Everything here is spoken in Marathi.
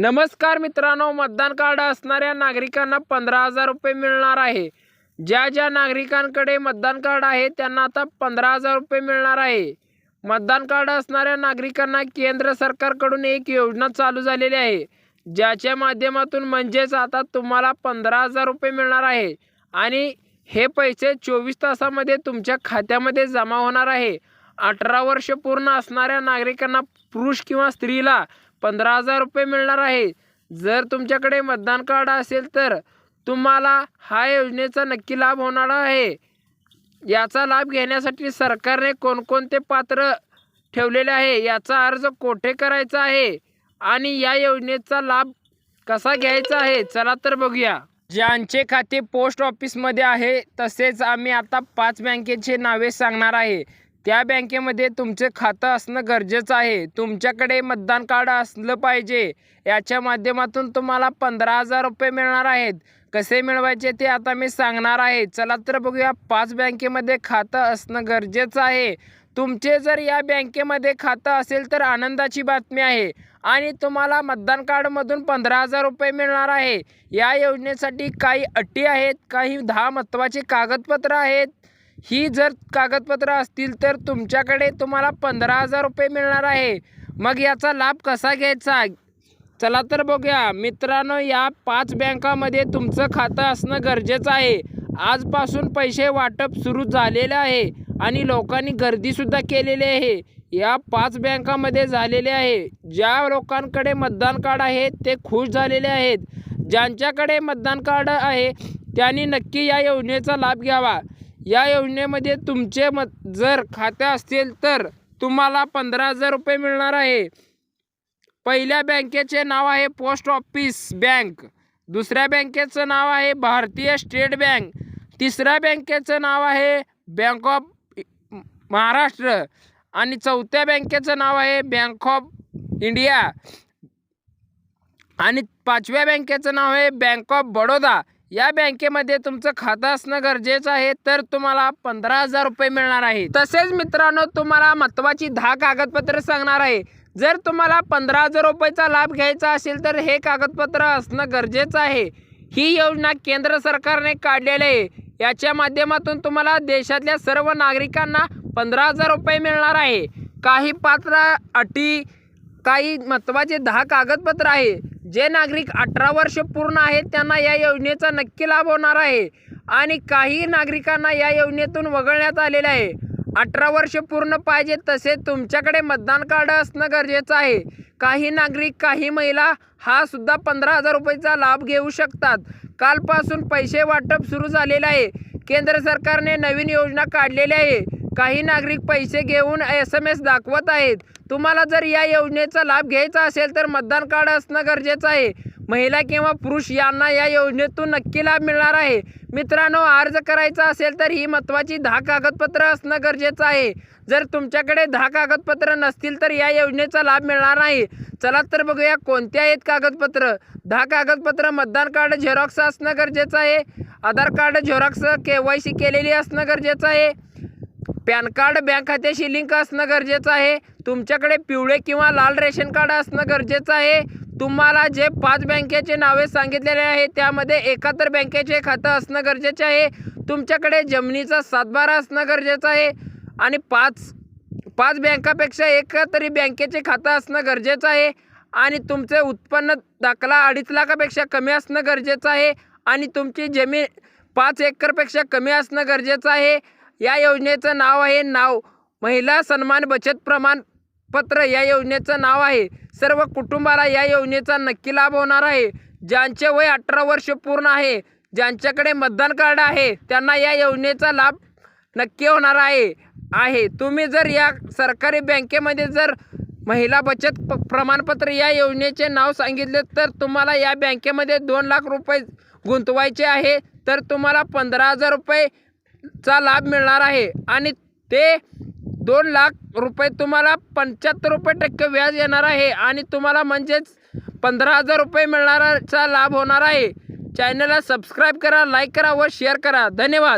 नमस्कार मित्रांनो मतदान कार्ड असणाऱ्या नागरिकांना पंधरा हजार रुपये मिळणार आहे. ज्या ज्या नागरिकांकडे मतदान कार्ड आहे त्यांना आता पंधरा हजार रुपये मिळणार आहे. मतदान कार्ड असणाऱ्या नागरिकांना केंद्र सरकारकडून एक योजना चालू झालेली आहे. ज्याच्या माध्यमातून म्हणजेच आता तुम्हाला पंधरा हजार रुपये मिळणार आहे. आणि हे पैसे चोवीस तासामध्ये तुमच्या खात्यामध्ये जमा होणार आहे. अठरा वर्ष पूर्ण असणाऱ्या नागरिकांना पुरुष किंवा स्त्रीला पंधरा हजार रुपये मिळणार आहे. जर तुमच्याकडे मतदान कार्ड असेल तर तुम्हाला हा योजनेचा नक्की लाभ होणार आहे. याचा लाभ घेण्यासाठी सरकारने कोणकोणते पात्र ठेवलेले आहे याचा अर्ज कोठे करायचा आहे आणि या योजनेचा लाभ कसा घ्यायचा आहे चला तर बघूया. ज्यांचे खाते पोस्ट ऑफिसमध्ये आहे तसेच आम्ही आता पाच बँकेचे नावे सांगणार आहे. त्या बँकेमध्ये तुमचं खातं असणं गरजेचं आहे. तुमच्याकडे मतदान कार्ड असलं पाहिजे. याच्या माध्यमातून तुम्हाला पंधरा हजार रुपये मिळणार आहेत. कसे मिळवायचे ते आता मी सांगणार आहे. चला तर बघूया पाच बँकेमध्ये खातं असणं गरजेचं आहे. तुमचे जर या बँकेमध्ये खातं असेल तर आनंदाची बातमी आहे. आणि तुम्हाला मतदान कार्डमधून पंधरा हजार रुपये मिळणार आहे. या योजनेसाठी काही अटी आहेत काही दहा महत्त्वाचे कागदपत्र आहेत. ही जर कागदपत्र असतील तर तुमच्याकडे तुम्हाला पंधरा हजार रुपये मिळणार आहे. मग याचा लाभ कसा घ्यायचा? चला तर बघूया. मित्रांनो या पाच बँकामध्ये तुमचं खातं असणं गरजेचं आहे. आजपासून पैसे वाटप सुरू झालेलं आहे आणि लोकांनी गर्दीसुद्धा केलेली आहे. या पाच बँकामध्ये झालेले आहे. ज्या लोकांकडे मतदान कार्ड आहे ते खुश झालेले आहेत. ज्यांच्याकडे मतदान कार्ड आहे त्यांनी नक्की या योजनेचा लाभ घ्यावा. या योजनेमध्ये तुमचे मत जर खाते असतील तर तुम्हाला पंधरा हजार रुपये मिळणार आहे. पहिल्या बँकेचे नाव आहे पोस्ट ऑफिस बँक. दुसऱ्या बँकेचं नाव आहे भारतीय स्टेट बँक. तिसऱ्या बँकेचं नाव आहे बँक ऑफ महाराष्ट्र. आणि चौथ्या बँकेचं नाव आहे बँक ऑफ इंडिया. आणि पाचव्या बँकेचं नाव आहे बँक ऑफ बडोदा. या बँकेमध्ये तुमचं खातं असणं गरजेचं आहे तर तुम्हाला पंधरा हजार रुपये मिळणार आहे तसेच मित्रांनो तुम्हाला महत्त्वाची दहा कागदपत्र सांगणार आहे. जर तुम्हाला पंधरा हजार रुपयाचा लाभ घ्यायचा असेल तर हे कागदपत्र असणं गरजेचं आहे. ही योजना केंद्र सरकारने काढलेली आहे. याच्या माध्यमातून तुम्हाला देशातल्या सर्व नागरिकांना पंधरा हजार रुपये मिळणार आहे. काही पात्र अटी काही महत्त्वाचे दहा कागदपत्र आहे. जे नागरिक अठरा वर्ष पूर्ण आहेत त्यांना या योजनेचा नक्की लाभ होणार आहे. आणि काही नागरिकांना या योजनेतून वगळण्यात आलेलं आहे. अठरा वर्ष पूर्ण पाहिजे तसे तुमच्याकडे मतदान कार्ड असणं गरजेचं आहे. काही नागरिक काही महिला हा सुद्धा पंधरा हजार रुपयेचा लाभ घेऊ शकतात. कालपासून पैसे वाटप सुरू झालेलं आहे. केंद्र सरकारने नवीन योजना काढलेली आहे. काही नागरिक पैसे घेऊन एस एम एस दाखवत आहेत. तुम्हाला जर या योजनेचा लाभ घ्यायचा असेल तर मतदान कार्ड असणं गरजेचं आहे. महिला किंवा पुरुष यांना या योजनेतून नक्की लाभ मिळणार आहे. मित्रांनो अर्ज करायचा असेल तर ही महत्त्वाची दहा कागदपत्र असणं गरजेचं आहे. जर तुमच्याकडे दहा कागदपत्र नसतील तर या योजनेचा लाभ मिळणार नाही. चला तर बघूया कोणत्या आहेत कागदपत्र. दहा कागदपत्र मतदान कार्ड झेरॉक्स असणं गरजेचं आहे. Aadhaar card xerox K Y C केलेली असणं गरजेचं आहे. पॅन कार्ड बँक खात्याशी लिंक असणं गरजेचं आहे. तुमच्याकडे पिवळे किंवा लाल रेशन कार्ड असणं गरजेचं आहे. तुम्हाला जे पाच बँकेचे नावे सांगितलेले आहे त्यामध्ये एकाहत्तर बँकेचे खातं असणं गरजेचे आहे. तुमच्याकडे जमिनीचा सातबारा असणं गरजेचं आहे. आणि पाच पाच बँकापेक्षा एका तरी बँकेचे खातं असणं गरजेचं आहे. आणि तुमचे उत्पन्न दाखला अडीच लाखापेक्षा कमी असणं गरजेचं आहे. आणि तुमची जमीन पाच एकरपेक्षा कमी असणं गरजेचं आहे. या योजनेचं नाव आहे नाव. महिला सन्मान बचत प्रमाणपत्र या योजनेचं नाव आहे. सर्व कुटुंबाला या योजनेचा नक्की लाभ होणार आहे. ज्यांचे वय अठरा वर्ष पूर्ण आहे ज्यांच्याकडे मतदान कार्ड आहे त्यांना या योजनेचा लाभ नक्की होणार आहे. आहे. तुम्ही जर या सरकारी बँकेमध्ये जर महिला बचत प प्रमाणपत्र या योजनेचे नाव सांगितले तर तुम्हाला या बँकेमध्ये दोन लाख रुपये गुंतवायचे आहे. तर तुम्हाला पंधरा हजार रुपये चा लाभ मिळणार आहे. आणि ते दोन लाख रुपये तुम्हाला पंच्याहत्तर रुपये टक्के व्याज येणार आहे. आणि तुम्हाला म्हणजेच पंधरा हजार रुपये मिळणाराचा लाभ होणार आहे. चॅनलला सबस्क्राईब करा लाईक करा व शेअर करा. धन्यवाद.